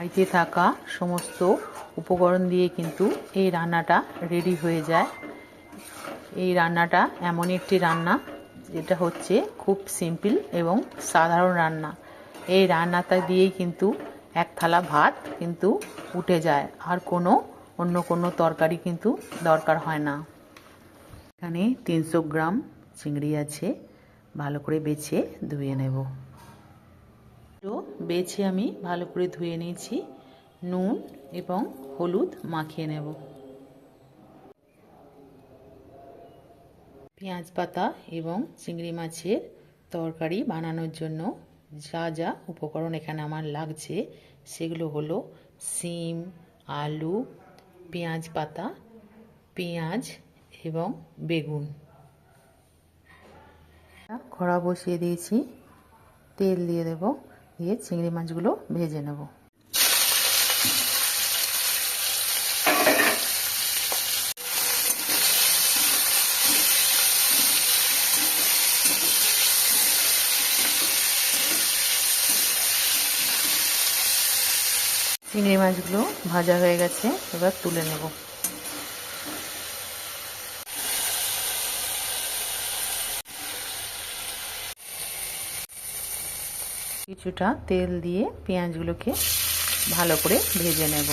বাড়িতে থাকা সমস্ত উপকরণ দিয়ে কিন্তু এই রান্নাটা রেডি হয়ে যায়। এই রান্নাটা এমন একটি রান্না, যেটা হচ্ছে খুব সিম্পল এবং সাধারণ রান্না। এই রান্নাটা দিয়েই কিন্তু এক থালা ভাত কিন্তু উঠে যায়, আর কোনো অন্য কোনো তরকারি কিন্তু দরকার হয় না। এখানে তিনশো গ্রাম চিংড়ি আছে, ভালো করে বেছে ধুয়ে নেব। তো বেছে আমি ভালো করে ধুয়ে নিয়েছি, নুন এবং হলুদ মাখিয়ে নেব। পেঁয়াজ পাতা এবং চিংড়ি মাছের তরকারি বানানোর জন্য যা যা উপকরণ এখানে আমার লাগছে, সেগুলো হলো সিম, আলু, পেঁয়াজ পাতা, পেঁয়াজ এবং বেগুন। খড়া বসিয়ে দিয়েছি, তেল দিয়ে দেব। দিয়ে চিংড়ি মাছগুলো ভেজে নেব। চিংড়ি মাছগুলো ভাজা হয়ে গেছে এবার তুলে নেব। কিছুটা তেল দিয়ে পেঁয়াজগুলোকে ভালো করে ভেজে নেব।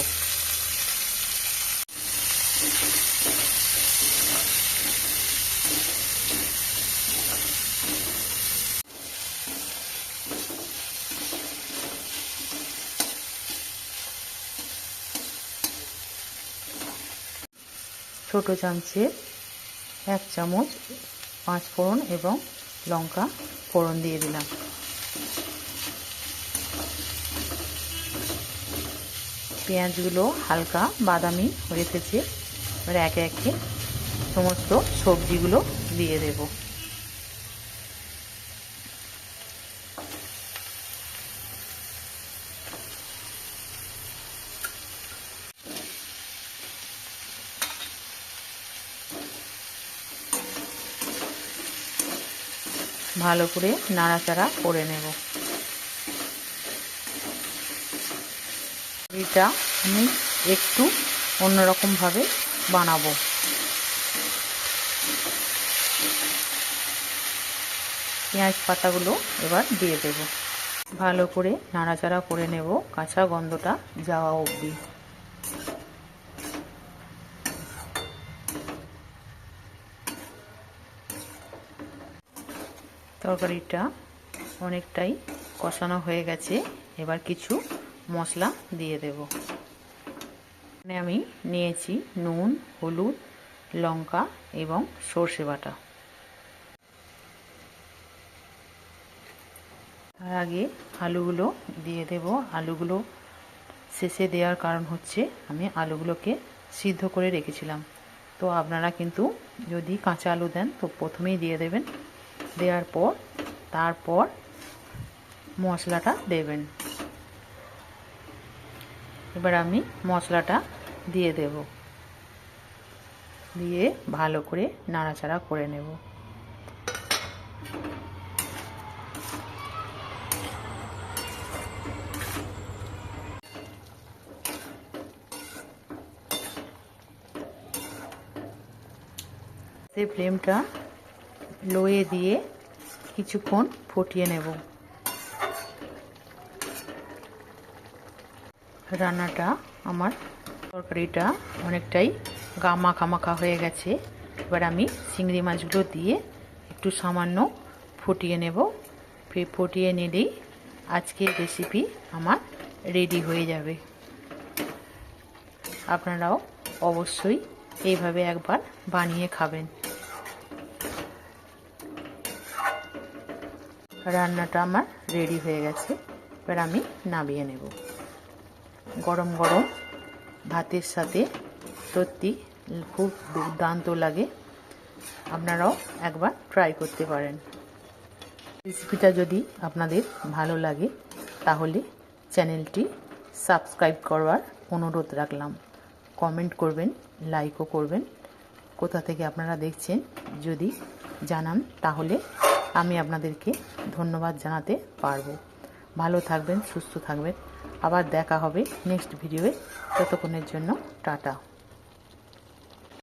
ছোট চামচের এক চামচ পাঁচ ফোড়ন এবং লঙ্কা ফোড়ন দিয়ে দিলাম। পেঁয়াজগুলো হালকা বাদামি হয়ে এসেছে এবার একে একে সমস্ত সবজিগুলো দিয়ে দেব। ভালো করে নাড়াচাড়া করে নেব। এটা আমি একটু অন্যরকমভাবে বানাবো। পেঁয়াজ পাতাগুলো এবার দিয়ে দেব। ভালো করে নাড়াচাড়া করে নেব কাঁচা গন্ধটা যাওয়া অবধি। তরকারিটা অনেকটাই কষানো হয়ে গেছে। এবার কিছু মশলা দিয়ে দেব। এখানে আমি নিয়েছি নুন, হলুদ, লঙ্কা এবং সর্ষে বাটা। তার আগে আলুগুলো দিয়ে দেব। আলুগুলো শেষে দেওয়ার কারণ হচ্ছে আমি আলুগুলোকে সিদ্ধ করে রেখেছিলাম। তো আপনারা কিন্তু যদি কাঁচা আলু দেন তো প্রথমেই দিয়ে দেবেন। দেওয়ার পর, তারপর মশলাটা দেবেন। এবার আমি মশলাটা দিয়ে দেব। দিয়ে ভালো করে নাড়াচাড়া করে নেব। ফ্লেমটা লোয়ে দিয়ে কিছুক্ষণ ফুটিয়ে নেব। রান্নাটা আমার তরকারিটা অনেকটাই গা মাখা মাখা হয়ে গেছে। এবার আমি চিংড়ি মাছগুলো দিয়ে একটু সামান্য ফুটিয়ে নেব। ফুটিয়ে নিলেই আজকের রেসিপি আমার রেডি হয়ে যাবে। আপনারাও অবশ্যই এইভাবে একবার বানিয়ে খাবেন। রান্নাটা আমার রেডি হয়ে গেছে। এবার আমি নামিয়ে নেব। গরম গরম ভাতের সাথে সত্যি খুব দুর্দান্ত লাগে। আপনারাও একবার ট্রাই করতে পারেন। রেসিপিটা যদি আপনাদের ভালো লাগে, তাহলে চ্যানেলটি সাবস্ক্রাইব করবার অনুরোধ রাখলাম। কমেন্ট করবেন লাইকও করবেন। কোথা থেকে আপনারা দেখছেন, যদি জানান, তাহলে আমি আপনাদেরকে ধন্যবাদ জানাতে পারব। ভালো থাকবেন, সুস্থ থাকবেন। আবার দেখা হবে নেক্সট ভিডিওয়ে। ততক্ষণের জন্য টাটা।